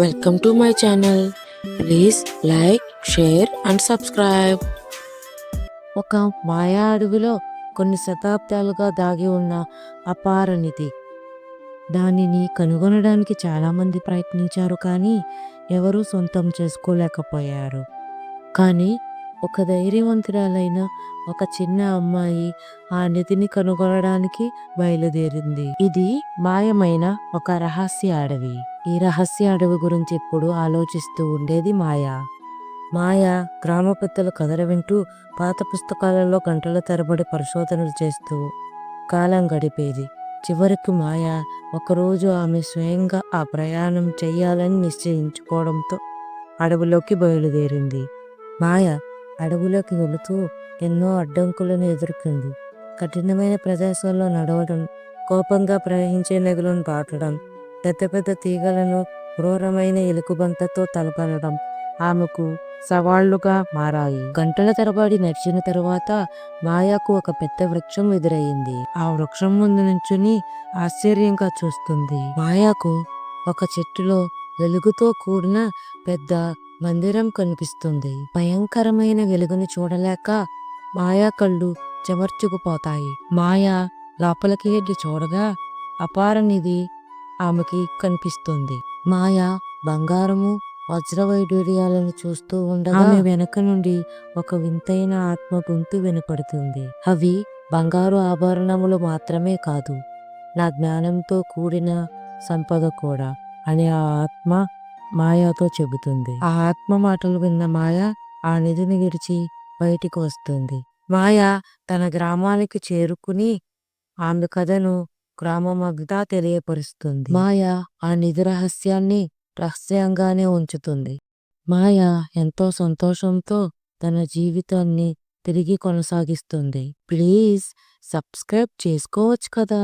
Welcome to my channel please like share and subscribe ఒక మాయా అడవిలో కొన్ని శతాబ్దాలుగా దాగి ఉన్న అపార నిధి. దానిని కనుగొనడానికి చాలామంది ప్రయత్నించారు కానీ ఎవరూ సొంతం చేసుకోలేకపోయారు. కానీ ఒక ధైర్యవంతురాలైన ఒక చిన్న అమ్మాయి ఆ నిధిని కనుగొనడానికి బయలుదేరింది. ఇది మాయమైన ఒక రహస్య అడవి. ఈ రహస్య అడవి గురించి ఎప్పుడు ఆలోచిస్తూ ఉండేది మాయా. మాయ గ్రామ పెద్దల కథలు వింటూ పాత పుస్తకాలలో గంటల తరబడి పరిశోధనలు చేస్తూ కాలం గడిపేది. చివరికి మాయ ఒకరోజు ఆమె స్వయంగా ఆ ప్రయాణం చేయాలని నిశ్చయించుకోవడంతో అడవిలోకి బయలుదేరింది. మాయ అడవిలోకి వెళుతూ ఎన్నో అడ్డంకులను ఎదుర్కొంది. కఠినమైన ప్రదేశాల్లో నడవడం కోపంగా ప్రవహించే నదులను దాటడం పెద్ద పెద్ద తీగలను క్రూరమైన ఎలుకబంతతో తలపడడం ఆమెకు సవాళ్ళుగా మారాయి. గంటల తరబడి నడిచిన తరువాత మాయాకు ఒక పెద్ద వృక్షం ఎదురయ్యింది ఆ వృక్షం ముందు నుంచుని ఆశ్చర్యంగా చూస్తుంది. మాయాకు ఒక చెట్టులో వెలుగుతో కూడిన పెద్ద మందిరం కనిపిస్తుంది. భయంకరమైన వెలుగుని చూడలేక మాయా కళ్ళు చెమర్చుకుపోతాయి. మాయా లోపలికి వెళ్ళి చూడగా అపార నిధి ఆమెకి కనిపిస్తుంది. మాయా బంగారము వజ్రవైడూర్యాలను చూస్తూ ఉండగా ఆమె వెనక నుండి ఒక వింతైన ఆత్మ గొంతు వినపడుతుంది. అవి బంగారు ఆభరణములు మాత్రమే కాదు నా జ్ఞానంతో కూడిన సంపద కూడా అని ఆ ఆత్మ మాయాతో చెబుతుంది. ఆ ఆత్మ మాటలు విన్న మాయ ఆ నిధిని విడిచి బయటికి వస్తుంది. మాయ తన గ్రామానికి చేరుకుని ఆమె కథను గ్రామమంతా తెలియపరుస్తుంది. మాయ ఆ నిధి రహస్యాన్ని రహస్యంగానే ఉంచుతుంది. మాయ ఎంతో సంతోషంతో తన జీవితాన్ని తిరిగి కొనసాగిస్తుంది. ప్లీజ్ సబ్స్క్రైబ్ చేసుకోవచ్చు కదా.